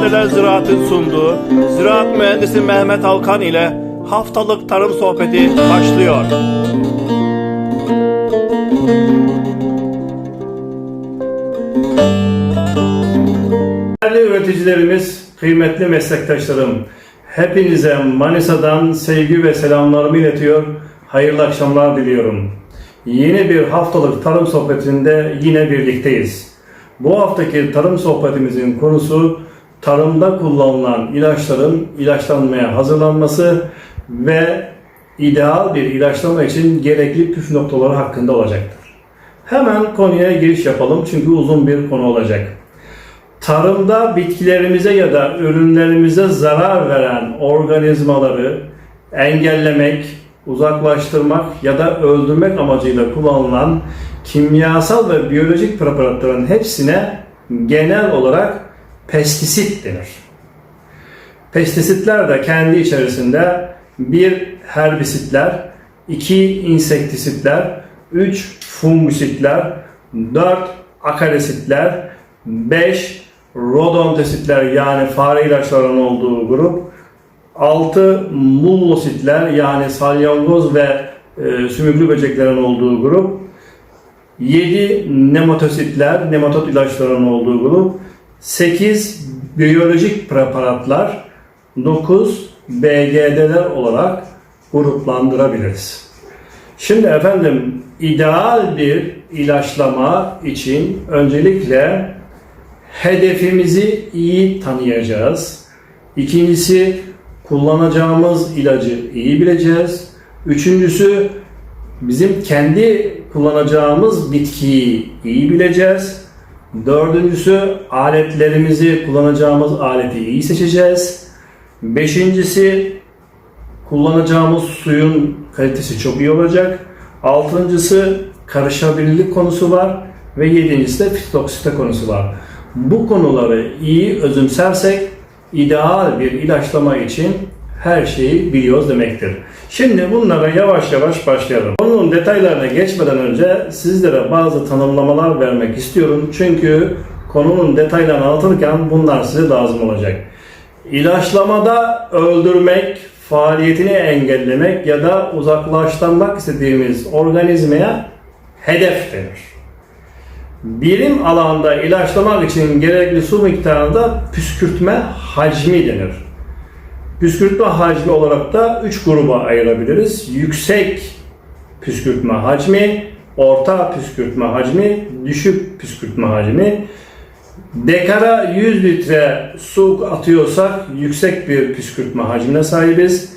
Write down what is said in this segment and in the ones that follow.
Mücadele Ziraat'ın sunduğu Ziraat Mühendisi Mehmet Alkan ile haftalık tarım sohbeti başlıyor. Değerli üreticilerimiz, kıymetli meslektaşlarım, hepinize Manisa'dan sevgi ve selamlarımı iletiyor, hayırlı akşamlar diliyorum. Yeni bir haftalık tarım sohbetinde yine birlikteyiz. Bu haftaki tarım sohbetimizin konusu tarımda kullanılan ilaçların ilaçlanmaya hazırlanması ve ideal bir ilaçlama için gerekli püf noktaları hakkında olacaktır. Hemen konuya giriş yapalım çünkü uzun bir konu olacak tarımda bitkilerimize ya da ürünlerimize zarar veren organizmaları engellemek, uzaklaştırmak ya da öldürmek amacıyla kullanılan kimyasal ve biyolojik preparatların hepsine genel olarak pestisit denir. Pestisitler de kendi içerisinde bir herbisitler, iki insektisitler, üç fungisitler, dört akaresitler, 5 rodontesitler yani fare ilaçlarının olduğu grup, 6 mullositler yani salyangoz ve e, sümüklü böceklerin olduğu grup, 7 nematositler, nematot ilaçlarının olduğu grup, 8 biyolojik preparatlar, 9 BGD'ler olarak gruplandırabiliriz. Şimdi efendim ideal bir ilaçlama için öncelikle hedefimizi iyi tanıyacağız. İkincisi kullanacağımız ilacı iyi bileceğiz. Üçüncüsü bizim kendi kullanacağımız bitkiyi iyi bileceğiz. Dördüncüsü aletlerimizi kullanacağımız aleti iyi seçeceğiz. Beşincisi kullanacağımız suyun kalitesi çok iyi olacak. Altıncısı karışabilirlik konusu var ve yedincisi de fitoksite konusu var. Bu konuları iyi özümsersek ideal bir ilaçlama için her şeyi biliyoruz demektir. Şimdi bunlara yavaş yavaş başlayalım. Konunun detaylarına geçmeden önce sizlere bazı tanımlamalar vermek istiyorum. Çünkü konunun detaylarını anlatırken bunlar size lazım olacak. İlaçlamada öldürmek, faaliyetini engellemek ya da uzaklaştırmak istediğimiz organizmaya hedef denir. Birim alanda ilaçlamak için gerekli su miktarında püskürtme hacmi denir. Püskürtme hacmi olarak da 3 gruba ayırabiliriz. Yüksek püskürtme hacmi, orta püskürtme hacmi, düşük püskürtme hacmi. Dekara 100 litre su atıyorsak yüksek bir püskürtme hacmine sahibiz.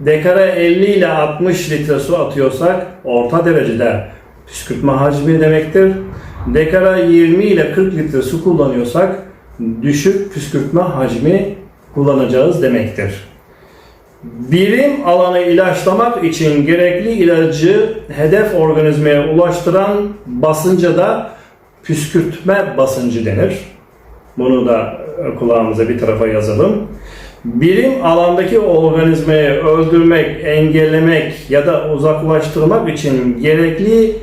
Dekara 50 ile 60 litre su atıyorsak orta derecede püskürtme hacmi demektir. Dekara 20 ile 40 litre su kullanıyorsak düşük püskürtme hacmi kullanacağız demektir. Birim alanı ilaçlamak için gerekli ilacı hedef organizmaya ulaştıran basınca da püskürtme basıncı denir. Bunu da kulağımıza bir tarafa yazalım. Birim alandaki organizmayı öldürmek, engellemek ya da uzaklaştırmak için gerekli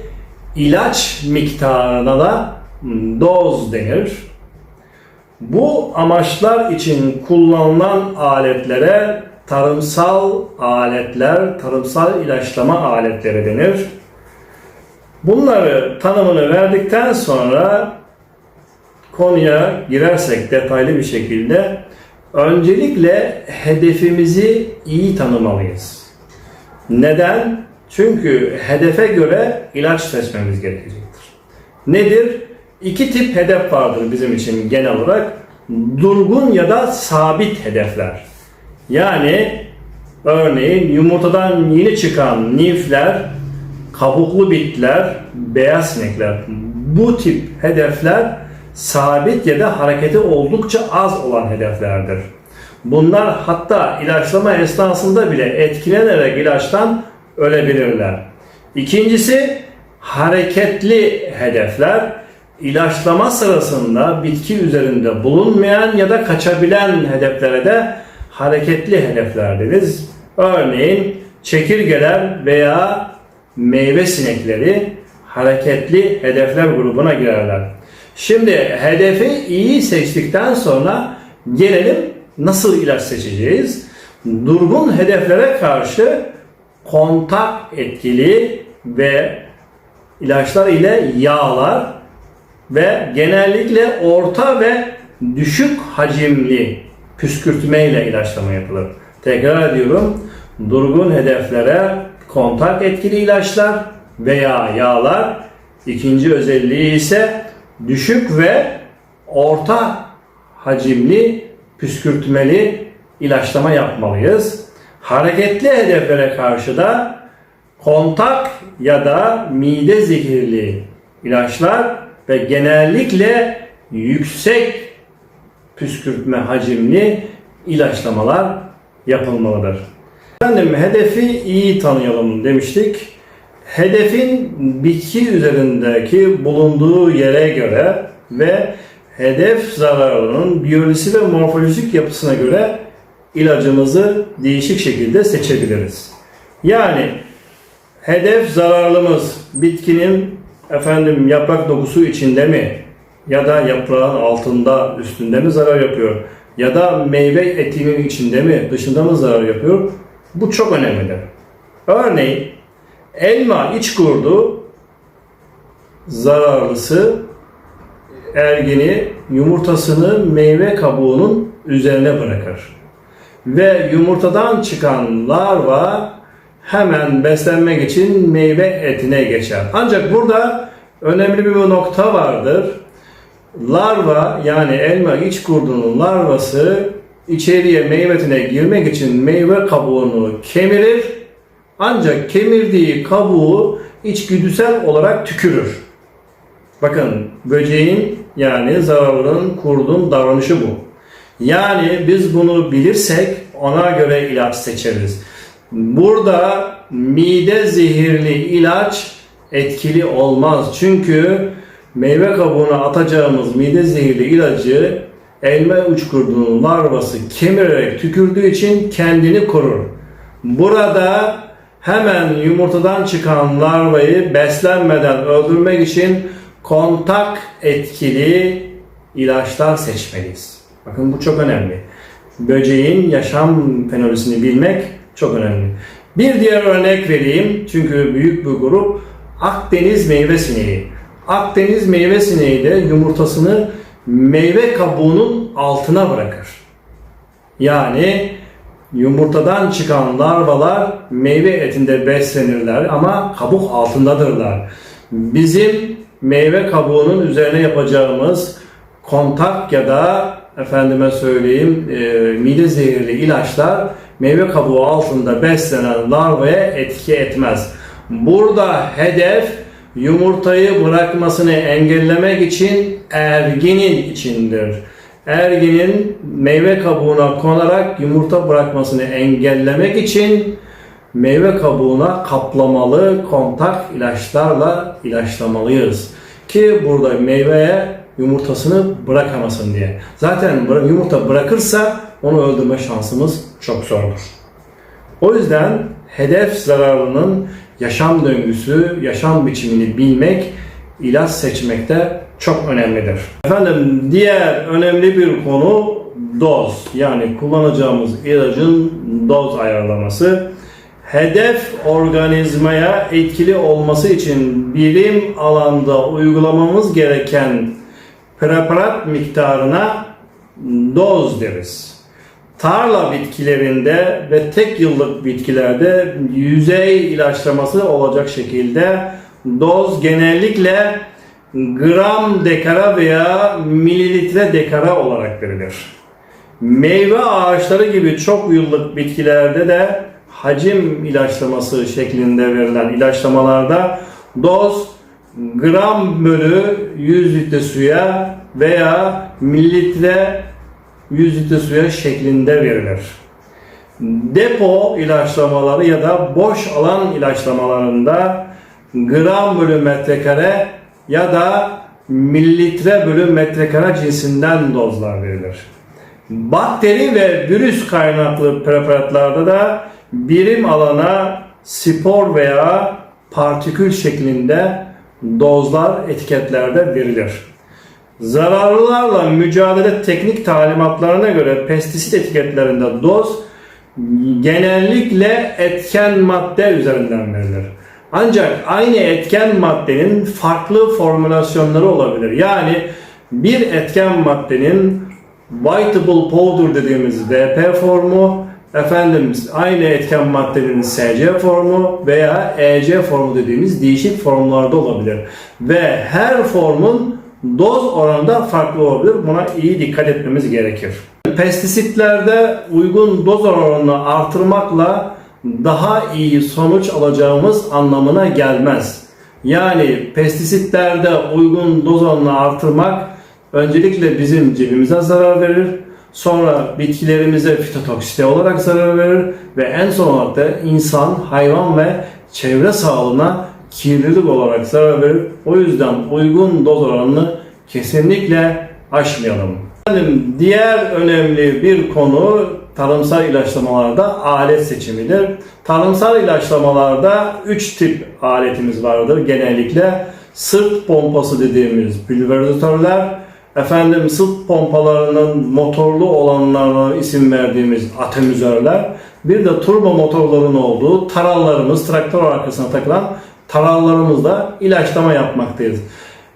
ilaç miktarına da doz denir. Bu amaçlar için kullanılan aletlere tarımsal aletler, tarımsal ilaçlama aletleri denir. Bunları tanımını verdikten sonra konuya girersek detaylı bir şekilde öncelikle hedefimizi iyi tanımalıyız. Neden? Çünkü hedefe göre ilaç seçmemiz gerekecektir. Nedir? İki tip hedef vardır bizim için genel olarak. Durgun ya da sabit hedefler. Yani örneğin yumurtadan yeni çıkan nifler, kabuklu bitler, beyaz sinekler. Bu tip hedefler sabit ya da hareketi oldukça az olan hedeflerdir. Bunlar hatta ilaçlama esnasında bile etkilenerek ilaçtan ölebilirler. İkincisi hareketli hedefler ilaçlama sırasında bitki üzerinde bulunmayan ya da kaçabilen hedeflere de hareketli hedefler deriz. Örneğin çekirgeler veya meyve sinekleri hareketli hedefler grubuna girerler. Şimdi hedefi iyi seçtikten sonra Gelelim nasıl ilaç seçeceğiz? Durgun hedeflere karşı kontak etkili ve ilaçlar ile yağlar ve genellikle orta ve düşük hacimli püskürtme ile ilaçlama yapılır. Tekrar ediyorum. Durgun hedeflere kontak etkili ilaçlar veya yağlar. İkinci özelliği ise düşük ve orta hacimli püskürtmeli ilaçlama yapmalıyız. Hareketli hedeflere karşı da kontak ya da mide zehirli ilaçlar ve genellikle yüksek püskürtme hacimli ilaçlamalar yapılmalıdır. Efendim hedefi iyi tanıyalım demiştik. Hedefin bitki üzerindeki bulunduğu yere göre ve hedef zararının biyolojisi ve morfolojik yapısına göre ilacımızı değişik şekilde seçebiliriz. Yani hedef zararlımız bitkinin efendim yaprak dokusu içinde mi ya da yaprağın altında üstünde mi zarar yapıyor ya da meyve etinin içinde mi dışında mı zarar yapıyor bu çok önemlidir. Örneğin elma iç kurdu zararlısı ergini yumurtasını meyve kabuğunun üzerine bırakır. Ve yumurtadan çıkan larva hemen beslenmek için meyve etine geçer. Ancak burada önemli bir nokta vardır. Larva yani elma iç kurdunun larvası içeriye meyve etine girmek için meyve kabuğunu kemirir. Ancak kemirdiği kabuğu içgüdüsel olarak tükürür. Bakın böceğin yani zararlının kurdun davranışı bu. Yani biz bunu bilirsek ona göre ilaç seçeriz. Burada mide zehirli ilaç etkili olmaz. Çünkü meyve kabuğuna atacağımız mide zehirli ilacı elma uçkurdunun larvası kemirerek tükürdüğü için kendini korur. Burada hemen yumurtadan çıkan larvayı beslenmeden öldürmek için kontak etkili ilaçlar seçmeliyiz. Bakın bu çok önemli. Böceğin yaşam fenolojisini bilmek çok önemli. Bir diğer örnek vereyim çünkü büyük bir grup Akdeniz meyve sineği. Akdeniz meyve sineği de yumurtasını meyve kabuğunun altına bırakır. Yani yumurtadan çıkan larvalar meyve etinde beslenirler ama kabuk altındadırlar. Bizim meyve kabuğunun üzerine yapacağımız kontak ya da efendime söyleyeyim e, mide zehirli ilaçlar meyve kabuğu altında beslenen larvaya etki etmez. Burada hedef yumurtayı bırakmasını engellemek için erginin içindir. Erginin meyve kabuğuna konarak yumurta bırakmasını engellemek için meyve kabuğuna kaplamalı kontak ilaçlarla ilaçlamalıyız. Ki burada meyveye yumurtasını bırakamasın diye. Zaten yumurta bırakırsa onu öldürme şansımız çok zordur. O yüzden hedef zararının yaşam döngüsü, yaşam biçimini bilmek ilaç seçmekte çok önemlidir. Efendim diğer önemli bir konu doz. Yani kullanacağımız ilacın doz ayarlaması. Hedef organizmaya etkili olması için bilim alanda uygulamamız gereken preparat miktarına doz deriz. Tarla bitkilerinde ve tek yıllık bitkilerde yüzey ilaçlaması olacak şekilde doz genellikle gram dekara veya mililitre dekara olarak verilir. Meyve ağaçları gibi çok yıllık bitkilerde de hacim ilaçlaması şeklinde verilen ilaçlamalarda doz gram bölü 100 litre suya veya mililitre 100 litre suya şeklinde verilir. Depo ilaçlamaları ya da boş alan ilaçlamalarında gram bölü metrekare ya da mililitre bölü metrekare cinsinden dozlar verilir. Bakteri ve virüs kaynaklı preparatlarda da birim alana spor veya partikül şeklinde dozlar etiketlerde verilir. Zararlılarla mücadele teknik talimatlarına göre pestisit etiketlerinde doz genellikle etken madde üzerinden verilir. Ancak aynı etken maddenin farklı formülasyonları olabilir. Yani bir etken maddenin Whiteable powder dediğimiz VP formu, efendim aynı etken maddenin SC formu veya EC formu dediğimiz değişik formlarda olabilir. Ve her formun doz oranında farklı olabilir. Buna iyi dikkat etmemiz gerekir. Pestisitlerde uygun doz oranını artırmakla daha iyi sonuç alacağımız anlamına gelmez. Yani pestisitlerde uygun doz oranını artırmak öncelikle bizim cebimize zarar verir. Sonra bitkilerimize fitotoksite olarak zarar verir ve en son olarak da insan, hayvan ve çevre sağlığına kirlilik olarak zarar verir. O yüzden uygun doz oranını kesinlikle aşmayalım. Efendim, diğer önemli bir konu tarımsal ilaçlamalarda alet seçimidir. Tarımsal ilaçlamalarda 3 tip aletimiz vardır genellikle. Sırt pompası dediğimiz pülverizatörler, efendim sırt pompalarının motorlu olanlarına isim verdiğimiz atomizörler, bir de turbo motorların olduğu tarallarımız, traktör arkasına takılan tarallarımızla ilaçlama yapmaktayız.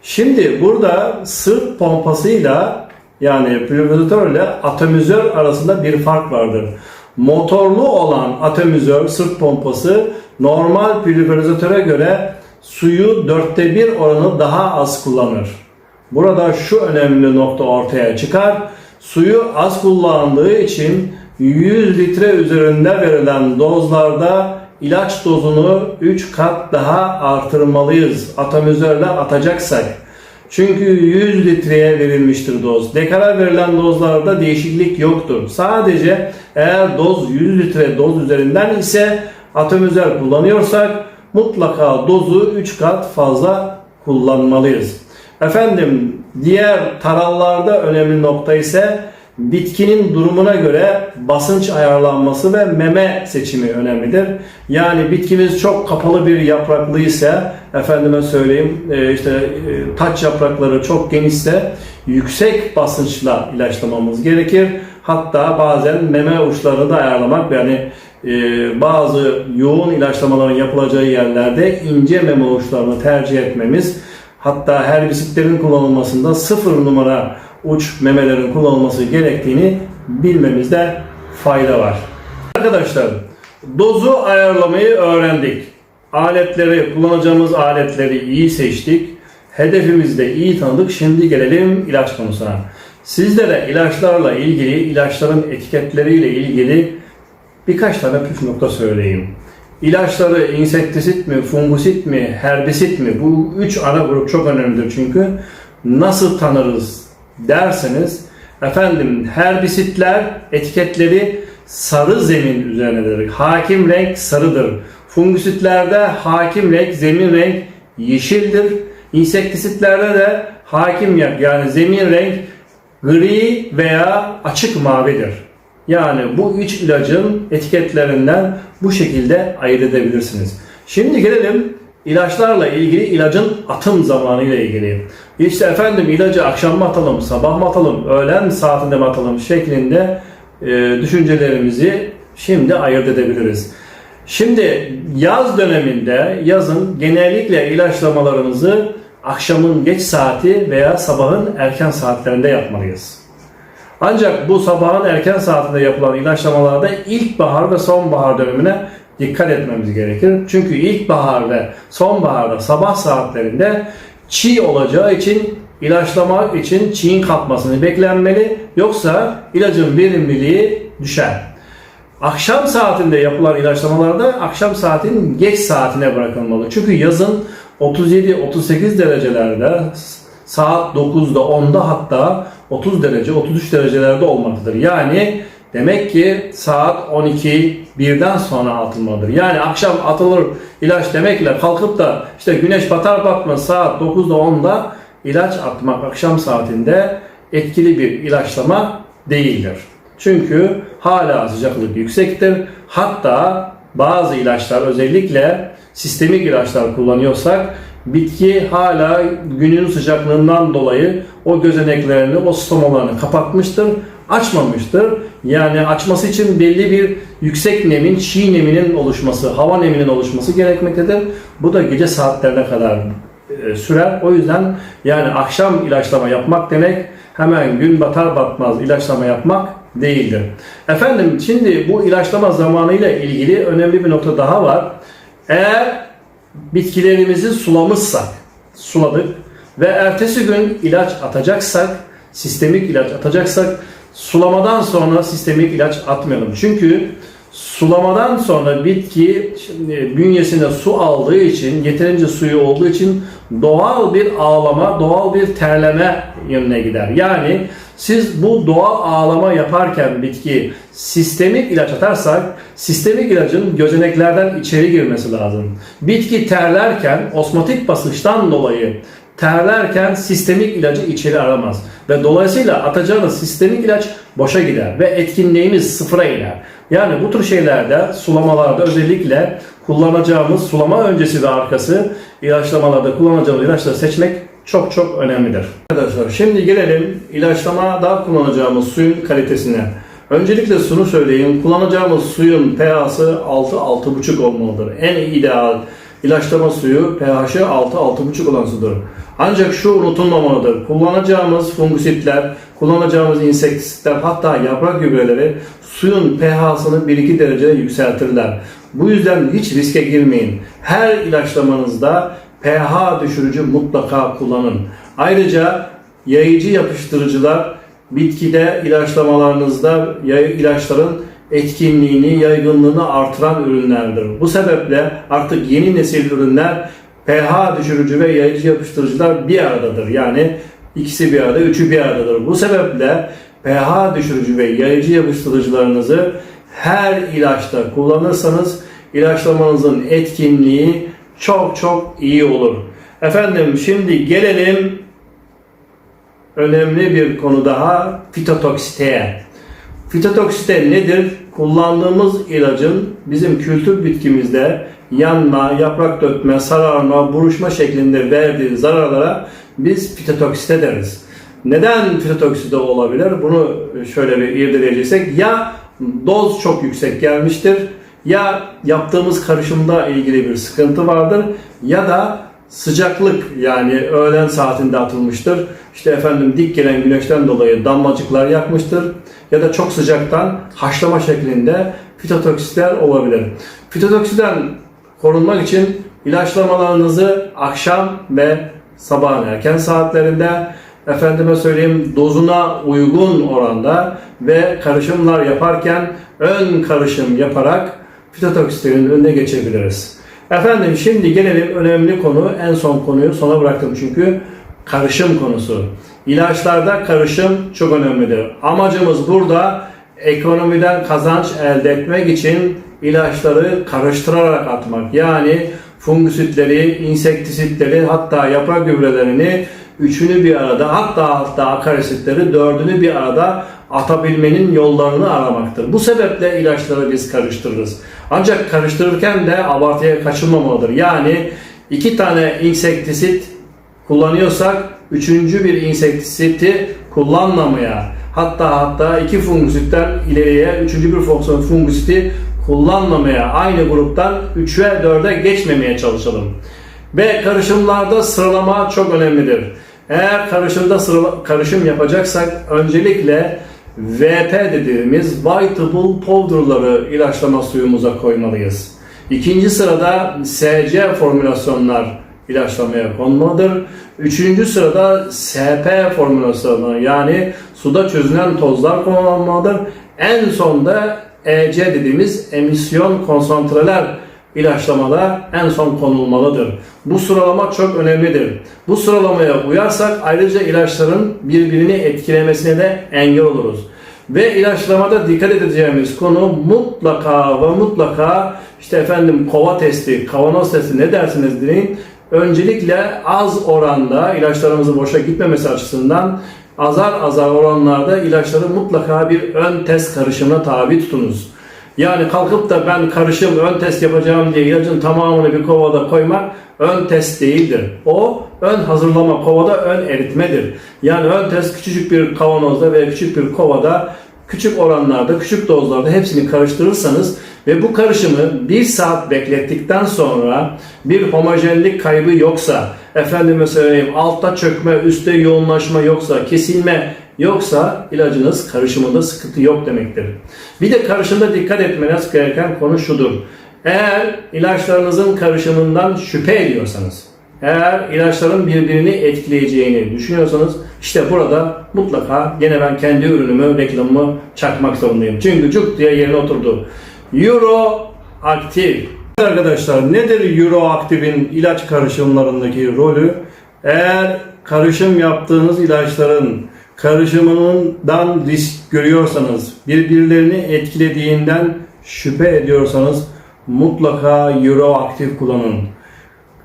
Şimdi burada sırt pompasıyla yani pülverizatör ile atomizör arasında bir fark vardır. Motorlu olan atomizör sırt pompası normal pülverizatöre göre suyu dörtte bir oranı daha az kullanır. Burada şu önemli nokta ortaya çıkar. Suyu az kullandığı için 100 litre üzerinde verilen dozlarda ilaç dozunu 3 kat daha artırmalıyız. Atomizörle atacaksak. Çünkü 100 litreye verilmiştir doz. Dekara verilen dozlarda değişiklik yoktur. Sadece eğer doz 100 litre doz üzerinden ise atomizör kullanıyorsak mutlaka dozu 3 kat fazla kullanmalıyız. Efendim diğer tarallarda önemli nokta ise bitkinin durumuna göre basınç ayarlanması ve meme seçimi önemlidir. Yani bitkimiz çok kapalı bir yapraklı ise efendime söyleyeyim e, işte e, taç yaprakları çok genişse yüksek basınçla ilaçlamamız gerekir. Hatta bazen meme uçlarını da ayarlamak yani e, bazı yoğun ilaçlamaların yapılacağı yerlerde ince meme uçlarını tercih etmemiz hatta herbisitlerin kullanılmasında sıfır numara uç memelerin kullanılması gerektiğini bilmemizde fayda var. Arkadaşlar dozu ayarlamayı öğrendik. Aletleri, kullanacağımız aletleri iyi seçtik. Hedefimizi de iyi tanıdık. Şimdi gelelim ilaç konusuna. Sizlere ilaçlarla ilgili, ilaçların etiketleriyle ilgili birkaç tane püf nokta söyleyeyim. İlaçları insektisit mi, fungisit mi, herbisit mi? Bu üç ana grup çok önemlidir çünkü. Nasıl tanırız derseniz efendim herbisitler etiketleri sarı zemin üzerinedir. Hakim renk sarıdır. Fungisitlerde hakim renk, zemin renk yeşildir. İnsektisitlerde de hakim renk yani zemin renk gri veya açık mavidir. Yani bu üç ilacın etiketlerinden bu şekilde ayırt edebilirsiniz. Şimdi gelelim ilaçlarla ilgili ilacın atım zamanı ile ilgili. İşte efendim ilacı akşam mı atalım, sabah mı atalım, öğlen saatinde mi atalım şeklinde e, düşüncelerimizi şimdi ayırt edebiliriz. Şimdi yaz döneminde yazın genellikle ilaçlamalarımızı akşamın geç saati veya sabahın erken saatlerinde yapmalıyız. Ancak bu sabahın erken saatinde yapılan ilaçlamalarda ilkbahar ve sonbahar dönemine dikkat etmemiz gerekir. Çünkü ilkbahar ve sonbaharda sabah saatlerinde çiğ olacağı için ilaçlamak için çiğin kalkmasını beklenmeli. Yoksa ilacın verimliliği düşer. Akşam saatinde yapılan ilaçlamalarda akşam saatin geç saatine bırakılmalı. Çünkü yazın 37-38 derecelerde saat 9'da 10'da hatta 30 derece 33 derecelerde olmaktadır. Yani demek ki saat 12 birden sonra atılmalıdır. Yani akşam atılır ilaç demekle kalkıp da işte güneş batar batmaz saat 9'da 10'da ilaç atmak akşam saatinde etkili bir ilaçlama değildir. Çünkü hala sıcaklık yüksektir. Hatta bazı ilaçlar özellikle sistemik ilaçlar kullanıyorsak bitki hala günün sıcaklığından dolayı o gözeneklerini, o stomalarını kapatmıştır, açmamıştır. Yani açması için belli bir yüksek nemin, çiğ neminin oluşması, hava neminin oluşması gerekmektedir. Bu da gece saatlerine kadar e, sürer. O yüzden yani akşam ilaçlama yapmak demek hemen gün batar batmaz ilaçlama yapmak değildir. Efendim şimdi bu ilaçlama zamanıyla ilgili önemli bir nokta daha var. Eğer bitkilerimizi sulamışsak, suladık ve ertesi gün ilaç atacaksak, sistemik ilaç atacaksak sulamadan sonra sistemik ilaç atmayalım. Çünkü sulamadan sonra bitki şimdi bünyesine su aldığı için, yeterince suyu olduğu için doğal bir ağlama, doğal bir terleme yönüne gider. Yani siz bu doğal ağlama yaparken bitki sistemik ilaç atarsak sistemik ilacın gözeneklerden içeri girmesi lazım. Bitki terlerken osmotik basınçtan dolayı terlerken sistemik ilacı içeri aramaz. Ve dolayısıyla atacağınız sistemik ilaç boşa gider ve etkinliğimiz sıfıra iner. Yani bu tür şeylerde sulamalarda özellikle kullanacağımız sulama öncesi ve arkası ilaçlamalarda kullanacağımız ilaçları seçmek çok çok önemlidir. Arkadaşlar şimdi gelelim ilaçlamada kullanacağımız suyun kalitesine. Öncelikle şunu söyleyeyim. Kullanacağımız suyun pH'sı 6-6,5 olmalıdır. En ideal ilaçlama suyu pH'ı 6-6,5 olan sudur. Ancak şu unutulmamalıdır. Kullanacağımız fungusitler, kullanacağımız insektisitler hatta yaprak gübreleri suyun pH'sını 1-2 derece yükseltirler. Bu yüzden hiç riske girmeyin. Her ilaçlamanızda pH düşürücü mutlaka kullanın. Ayrıca yayıcı yapıştırıcılar bitkide ilaçlamalarınızda ilaçların etkinliğini, yaygınlığını artıran ürünlerdir. Bu sebeple artık yeni nesil ürünler pH düşürücü ve yayıcı yapıştırıcılar bir aradadır. Yani ikisi bir arada, üçü bir aradadır. Bu sebeple pH düşürücü ve yayıcı yapıştırıcılarınızı her ilaçta kullanırsanız ilaçlamanızın etkinliği çok çok iyi olur. Efendim şimdi gelelim önemli bir konu daha fitotoksiteye. Fitotoksite nedir? Kullandığımız ilacın bizim kültür bitkimizde yanma, yaprak dökme, sararma, buruşma şeklinde verdiği zararlara biz fitotoksite deriz. Neden fitotoksite olabilir? Bunu şöyle bir irdeleyeceksek ya doz çok yüksek gelmiştir ya yaptığımız karışımda ilgili bir sıkıntı vardır ya da sıcaklık yani öğlen saatinde atılmıştır. İşte efendim dik gelen güneşten dolayı damlacıklar yakmıştır ya da çok sıcaktan haşlama şeklinde fitotoksitler olabilir. Fitotoksiden korunmak için ilaçlamalarınızı akşam ve sabahın erken saatlerinde efendime söyleyeyim dozuna uygun oranda ve karışımlar yaparken ön karışım yaparak fitotoksitlerin önüne geçebiliriz. Efendim şimdi gelelim önemli konu en son konuyu sona bıraktım çünkü karışım konusu. İlaçlarda karışım çok önemlidir. Amacımız burada ekonomiden kazanç elde etmek için ilaçları karıştırarak atmak. Yani fungusitleri, insektisitleri hatta yaprak gübrelerini üçünü bir arada hatta hatta akarisitleri dördünü bir arada atabilmenin yollarını aramaktır. Bu sebeple ilaçları biz karıştırırız. Ancak karıştırırken de abartıya kaçılmamalıdır. Yani iki tane insektisit kullanıyorsak üçüncü bir insektisiti kullanmamaya hatta hatta iki fungusitten ileriye üçüncü bir fungusiti kullanmamaya aynı gruptan 3'e 4'e geçmemeye çalışalım. Ve karışımlarda sıralama çok önemlidir. Eğer karışımda sırala, karışım yapacaksak öncelikle VP dediğimiz Vitable Powder'ları ilaçlama suyumuza koymalıyız. İkinci sırada SC formülasyonlar ilaçlamaya konmalıdır. Üçüncü sırada SP formülasyonları yani suda çözünen tozlar kullanılmalıdır. En sonda EC dediğimiz emisyon konsantreler ilaçlamada en son konulmalıdır. Bu sıralama çok önemlidir. Bu sıralamaya uyarsak ayrıca ilaçların birbirini etkilemesine de engel oluruz. Ve ilaçlamada dikkat edeceğimiz konu mutlaka ve mutlaka işte efendim kova testi, kavanoz testi ne dersiniz deyin. Öncelikle az oranda ilaçlarımızın boşa gitmemesi açısından azar azar oranlarda ilaçları mutlaka bir ön test karışımına tabi tutunuz. Yani kalkıp da ben karışım ön test yapacağım diye ilacın tamamını bir kovada koymak ön test değildir. O ön hazırlama kovada ön eritmedir. Yani ön test küçücük bir kavanozda veya küçük bir kovada küçük oranlarda, küçük dozlarda hepsini karıştırırsanız ve bu karışımı bir saat beklettikten sonra bir homojenlik kaybı yoksa, efendime söyleyeyim altta çökme, üstte yoğunlaşma yoksa, kesilme yoksa ilacınız karışımında sıkıntı yok demektir. Bir de karışımda dikkat etmeniz gereken konu şudur. Eğer ilaçlarınızın karışımından şüphe ediyorsanız, eğer ilaçların birbirini etkileyeceğini düşünüyorsanız işte burada mutlaka gene ben kendi ürünümü, reklamımı çakmak zorundayım. Çünkü cuk diye yerine oturdu. Euro aktif. Arkadaşlar nedir Euro aktifin ilaç karışımlarındaki rolü? Eğer karışım yaptığınız ilaçların karışımından risk görüyorsanız, birbirlerini etkilediğinden şüphe ediyorsanız mutlaka Euro aktif kullanın.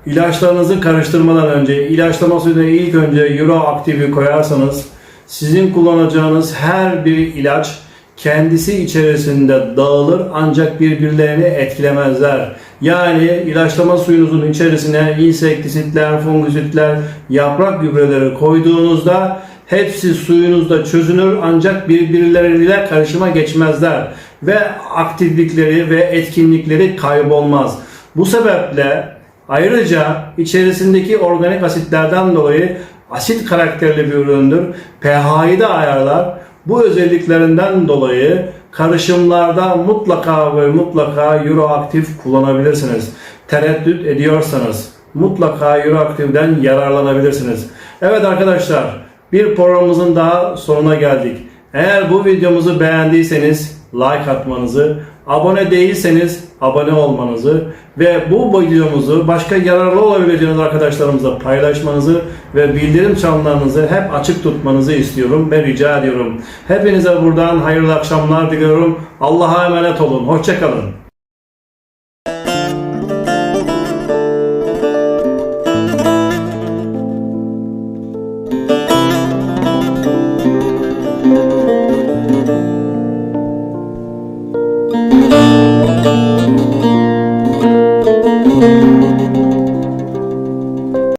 İlaçlarınızı karıştırmadan önce ilaçlama suyuna ilk önce Euro aktifi koyarsanız sizin kullanacağınız her bir ilaç kendisi içerisinde dağılır ancak birbirlerini etkilemezler. Yani ilaçlama suyunuzun içerisine insektisitler, fungusitler, yaprak gübreleri koyduğunuzda hepsi suyunuzda çözünür ancak birbirleriyle karışıma geçmezler ve aktiflikleri ve etkinlikleri kaybolmaz. Bu sebeple Ayrıca içerisindeki organik asitlerden dolayı asit karakterli bir üründür. pH'yi de ayarlar. Bu özelliklerinden dolayı karışımlarda mutlaka ve mutlaka Euroaktif kullanabilirsiniz. Tereddüt ediyorsanız mutlaka Euroaktif'den yararlanabilirsiniz. Evet arkadaşlar bir programımızın daha sonuna geldik. Eğer bu videomuzu beğendiyseniz like atmanızı, abone değilseniz abone olmanızı ve bu videomuzu başka yararlı olabileceğiniz arkadaşlarımızla paylaşmanızı ve bildirim çanlarınızı hep açık tutmanızı istiyorum ve rica ediyorum. Hepinize buradan hayırlı akşamlar diliyorum. Allah'a emanet olun. Hoşçakalın.